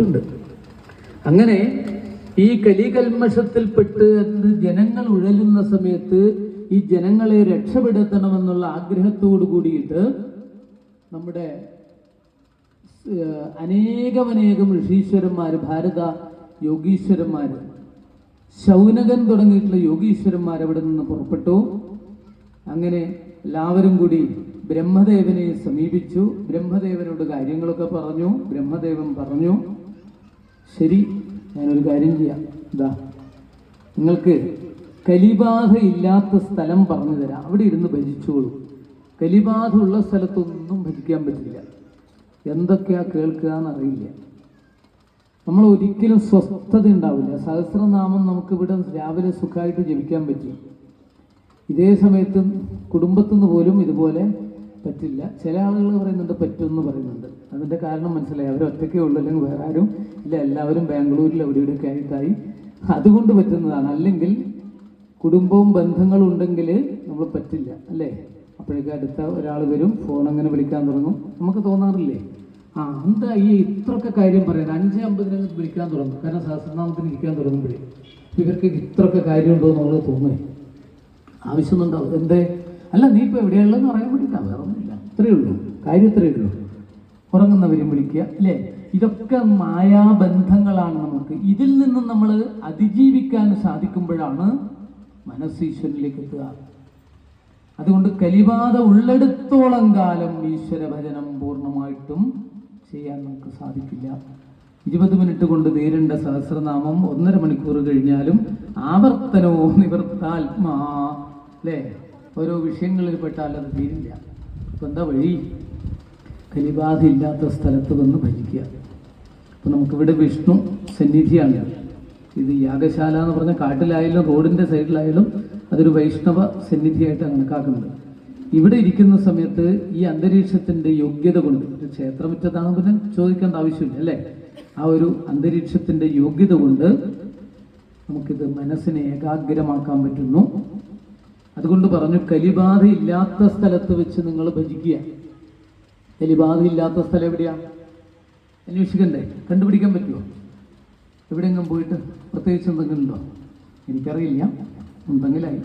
ഉണ്ട്. അങ്ങനെ ഈ കലികൽമഷത്തിൽപ്പെട്ട് ജനങ്ങൾ ഉഴലുന്ന സമയത്ത് ഈ ജനങ്ങളെ രക്ഷപ്പെടുത്തണമെന്നുള്ള ആഗ്രഹത്തോടു കൂടിയിട്ട് നമ്മുടെ അനേകമനേകം ഋഷീശ്വരന്മാർ ഭാരത യോഗീശ്വരന്മാർ ശൗനകൻ തുടങ്ങിയിട്ടുള്ള യോഗീശ്വരന്മാർ അവിടെ നിന്ന് പുറപ്പെട്ടു. അങ്ങനെ എല്ലാവരും കൂടി ബ്രഹ്മദേവനെ സമീപിച്ചു. ബ്രഹ്മദേവനോട് കാര്യങ്ങളൊക്കെ പറഞ്ഞു. ബ്രഹ്മദേവൻ പറഞ്ഞു ശരി ഞാനൊരു കാര്യം ചെയ്യാം. ഇതാ നിങ്ങൾക്ക് കലിബാധ ഇല്ലാത്ത സ്ഥലം പറഞ്ഞു തരാം. അവിടെ ഇരുന്ന് ഭജിച്ചോളൂ. കലിബാധ ഉള്ള സ്ഥലത്തൊന്നും ഭജിക്കാൻ പറ്റില്ല. എന്തൊക്കെയാ കേൾക്കുക എന്നറിയില്ല നമ്മൾ ഒരിക്കലും സ്വസ്ഥത ഉണ്ടാവില്ല. സഹസ്രനാമം നമുക്ക് ഇവിടെ രാവിലെ സുഖമായിട്ട് ജപിക്കാൻ പറ്റും. ഇതേ സമയത്ത് കുടുംബത്തുനിന്ന് പോലും ഇതുപോലെ പറ്റില്ല. ചില ആളുകൾ പറയുന്നുണ്ട് പറ്റുമെന്ന് പറയുന്നുണ്ട്. അതിന്റെ കാരണം മനസ്സിലായി. അവർ ഒറ്റയ്ക്കേ ഉള്ളൂ അല്ലെങ്കിൽ വേറെ ആരും ഇല്ല. എല്ലാവരും ബാംഗ്ലൂരിൽ അവിടെ ഇവിടെയൊക്കെ ആയിട്ടായി. അതുകൊണ്ട് പറ്റുന്നതാണ്. അല്ലെങ്കിൽ കുടുംബവും ബന്ധങ്ങളും ഉണ്ടെങ്കിൽ നമ്മൾ പറ്റില്ല അല്ലേ? അപ്പോഴേക്കും അടുത്ത ഒരാൾ വരും ഫോൺ അങ്ങനെ വിളിക്കാൻ തുടങ്ങും. നമുക്ക് തോന്നാറില്ലേ? ആ എന്താ ഈ ഇത്രയൊക്കെ കാര്യം പറയാൻ? അഞ്ച് അമ്പതിനകം വിളിക്കാൻ തുടങ്ങും. കാരണം സഹസ്രനാമത്തിന് ഇരിക്കാൻ തുടങ്ങുമ്പോഴേ. ഇവർക്ക് ഇത്രയൊക്കെ കാര്യമുണ്ടോ എന്നുള്ളത് തോന്നുന്നത് ആവശ്യമൊന്നുണ്ടാവും എന്തേ? അല്ല നീ ഇപ്പോൾ എവിടെയുള്ളതെന്ന് പറയാൻ വേണ്ടിയിട്ടാണ് വേറെ ഒന്നുമില്ല ഇത്രയേ ഉള്ളൂ. കാര്യം ഇത്രയേ ഉള്ളൂ. ഉറങ്ങുന്നവരും വിളിക്കുക അല്ലേ? ഇതൊക്കെ മായാബന്ധങ്ങളാണ് നമുക്ക്. ഇതിൽ നിന്നും നമ്മൾ അതിജീവിക്കാൻ സാധിക്കുമ്പോഴാണ് മനസ്സീശ്വരനിലേക്ക് എത്തുക. അതുകൊണ്ട് കലിബാധ ഉള്ളെടുത്തോളം കാലം ഈശ്വര ഭജനം പൂർണമായിട്ടും ചെയ്യാൻ നമുക്ക് സാധിക്കില്ല. ഇരുപത് മിനിറ്റ് കൊണ്ട് നേരിണ്ട സഹസ്രനാമം ഒന്നര മണിക്കൂർ കഴിഞ്ഞാലും ആവർത്തനവും നിവർത്താത്മാ അല്ലേ? ഓരോ വിഷയങ്ങളിൽ പെട്ടാൽ അത് തീരില്ല. അപ്പൊ എന്താ വഴി? കലിബാധ ഇല്ലാത്ത സ്ഥലത്ത് വന്ന് ഭജിക്കുക. അപ്പൊ നമുക്കിവിടെ വിഷ്ണു സന്നിധിയാണ്. ഇത് യാഗശാല എന്ന് പറഞ്ഞ കാട്ടിലായാലും റോഡിന്റെ സൈഡിലായാലും അതൊരു വൈഷ്ണവ സന്നിധിയായിട്ട് കണക്കാക്കുന്നത് ഇവിടെ ഇരിക്കുന്ന സമയത്ത് ഈ അന്തരീക്ഷത്തിന്റെ യോഗ്യത കൊണ്ട് ഒരു ക്ഷേത്രമുറ്റത്താണ് പിന്നെ ചോദിക്കേണ്ട ആവശ്യമില്ല അല്ലേ? ആ ഒരു അന്തരീക്ഷത്തിന്റെ യോഗ്യത കൊണ്ട് നമുക്കിത് മനസ്സിനെ ഏകാഗ്രമാക്കാൻ പറ്റുന്നു. അതുകൊണ്ട് പറഞ്ഞു കലിബാധ ഇല്ലാത്ത സ്ഥലത്ത് വെച്ച് നിങ്ങൾ ഭജിക്കുക. കലിബാധ ഇല്ലാത്ത സ്ഥലം എവിടെയാ? അന്വേഷിക്കണ്ടേ? കണ്ടുപിടിക്കാൻ പറ്റുമോ എവിടെയെങ്കിലും പോയിട്ട് പ്രത്യേകിച്ച് എന്തെങ്കിലും ഉണ്ടോ? എനിക്കറിയില്ല. ഉണ്ടെങ്കിലായി.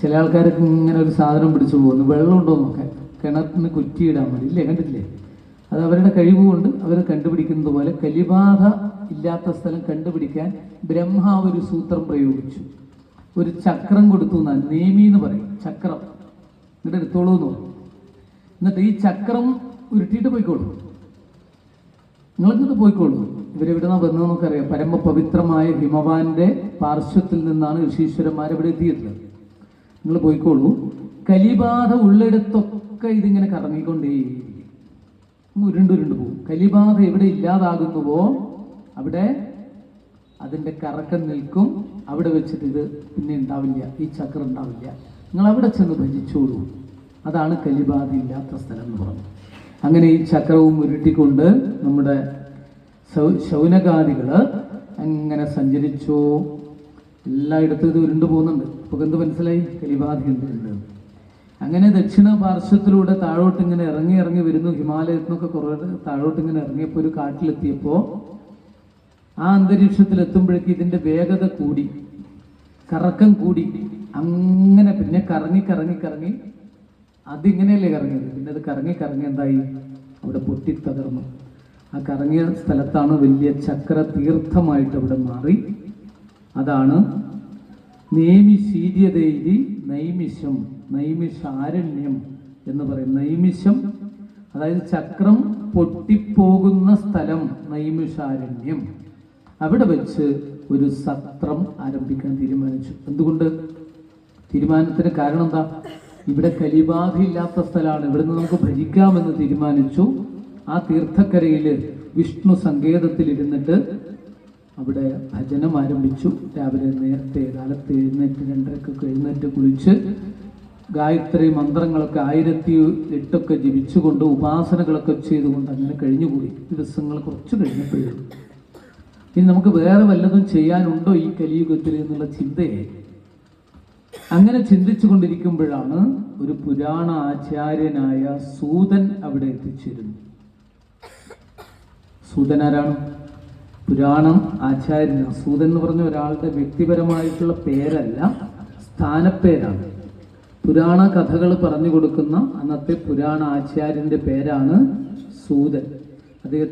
ചില ആൾക്കാരൊക്കെ ഇങ്ങനെ ഒരു സാധനം പിടിച്ചു പോകുന്നു. വെള്ളം ഉണ്ടോ നോക്കാൻ കിണറ്റിന് കുറ്റിയിടാൻ മതി ഇല്ലേ? കണ്ടില്ലേ അത് അവരുടെ കഴിവ് കൊണ്ട് അവർ കണ്ടുപിടിക്കുന്നത് പോലെ കലിബാധ ഇല്ലാത്ത സ്ഥലം കണ്ടുപിടിക്കാൻ ബ്രഹ്മാവ് ഒരു സൂത്രം പ്രയോഗിച്ചു. ഒരു ചക്രം കൊടുത്തു എന്നാണ്. നേമി എന്ന് പറയും. ചക്രം. എന്നിട്ട് എടുത്തോളൂ എന്ന് പറയും. എന്നിട്ട് ഈ ചക്രം ഉരുട്ടിയിട്ട് പോയിക്കോളൂ. നിങ്ങളിങ്ങോട്ട് പോയിക്കോളൂ. ഇവരെവിടെ നിന്നാണ് വന്നത് നമുക്കറിയാം. പരമപവിത്രമായ ഹിമവാന്റെ പാർശ്വത്തിൽ നിന്നാണ് ഋഷീശ്വരന്മാർ ഇവിടെ എത്തിയിട്ടുള്ളത് നിങ്ങൾ പോയിക്കോളൂ. കലിബാധ ഉള്ളിടത്തൊക്കെ ഇതിങ്ങനെ കറങ്ങിക്കൊണ്ടേയിരിക്കും അങ്ങ് ഉരുണ്ടുരുണ്ട് പോകും. കലിബാധ എവിടെ ഇല്ലാതാകുന്നുവോ അവിടെ അതിന്റെ കറക്കം നിൽക്കും. അവിടെ വെച്ചിട്ട് ഇത് പിന്നെ ഉണ്ടാവില്ല. ഈ ചക്രം ഉണ്ടാവില്ല. നിങ്ങൾ അവിടെ ചെന്ന് ഭജിച്ചോളൂ. അതാണ് കലിബാധ ഇല്ലാത്ത സ്ഥലം എന്ന് പറഞ്ഞു അങ്ങനെ ഈ ചക്രവും ഉരുട്ടിക്കൊണ്ട് നമ്മുടെ ശൗ- ശൗനകാദികൾ അങ്ങനെ സഞ്ചരിച്ചു. എല്ലായിടത്തും ഇത് ഉരുണ്ടു പോകുന്നുണ്ട്. അപ്പൊ എന്ത് മനസ്സിലായി? കലിബാധയുണ്ട് അങ്ങനെ ദക്ഷിണ പാർശ്വത്തിലൂടെ താഴോട്ട് ഇങ്ങനെ ഇറങ്ങി ഇറങ്ങി വരുന്നു. ഹിമാലയത്തിനൊക്കെ കുറെ താഴോട്ട് ഇങ്ങനെ ഇറങ്ങിയപ്പോൾ ഒരു കാട്ടിലെത്തിയപ്പോൾ ആ അന്തരീക്ഷത്തിൽ എത്തുമ്പോഴേക്ക് ഇതിന്റെ വേഗത കൂടി കറക്കം കൂടി. അങ്ങനെ പിന്നെ കറങ്ങി കറങ്ങി കറങ്ങി. അതിങ്ങനെയല്ലേ കറങ്ങിയത്? പിന്നെ അത് കറങ്ങി കറങ്ങി എന്തായി? അവിടെ പൊട്ടിത്തകർന്നു ആ കറങ്ങിയ സ്ഥലത്താണ് വലിയ ചക്ര തീർത്ഥമായിട്ട് അവിടെ മാറി. അതാണ് നേമിശീര്യതൈരി നൈമിഷം നൈമിഷാരണ്യം എന്ന് പറയും. നൈമിഷം അതായത് ചക്രം പൊട്ടിപ്പോകുന്ന സ്ഥലം നൈമിഷാരണ്യം. അവിടെ വെച്ച് ഒരു സത്രം ആരംഭിക്കാൻ തീരുമാനിച്ചു. എന്തുകൊണ്ട്? തീരുമാനത്തിന് കാരണം എന്താ? ഇവിടെ കലിബാധയില്ലാത്ത സ്ഥലമാണ്. ഇവിടുന്ന് നമുക്ക് ഭജിക്കാമെന്ന് തീരുമാനിച്ചു. ആ തീർത്ഥക്കരയിൽ വിഷ്ണു സങ്കേതത്തിൽ ഇരുന്നിട്ട് അവിടെ ഭജനം ആരംഭിച്ചു. രാവിലെ നേരത്തെ കാലത്ത് എഴുന്നേറ്റ് രണ്ടരക്കൊക്കെ എഴുന്നേറ്റ് കുളിച്ച് ഗായത്രി മന്ത്രങ്ങളൊക്കെ ആയിരത്തി എട്ടൊക്കെ ജപിച്ചുകൊണ്ട് ഉപാസനകളൊക്കെ ചെയ്തുകൊണ്ട് അങ്ങനെ കഴിഞ്ഞുകൂടി ദിവസങ്ങൾ കുറച്ച് കഴിഞ്ഞപ്പോഴേ ഇനി നമുക്ക് വേറെ വല്ലതും ചെയ്യാനുണ്ടോ ഈ കലിയുഗത്തിൽ എന്നുള്ള ചിന്തയെ? അങ്ങനെ ചിന്തിച്ചു കൊണ്ടിരിക്കുമ്പോഴാണ് ഒരു പുരാണ ആചാര്യനായ സൂതൻ അവിടെ എത്തിച്ചേരുന്നു ആരാണ്? പുരാണം ആചാര്യനാണ്. സൂതൻ എന്ന് പറഞ്ഞ ഒരാളുടെ വ്യക്തിപരമായിട്ടുള്ള പേരല്ല സ്ഥാനപ്പേരാണ്. പുരാണ കഥകൾ പറഞ്ഞു കൊടുക്കുന്ന അന്നത്തെ പുരാണ ആചാര്യന്റെ പേരാണ് സൂതൻ. അദ്ദേഹം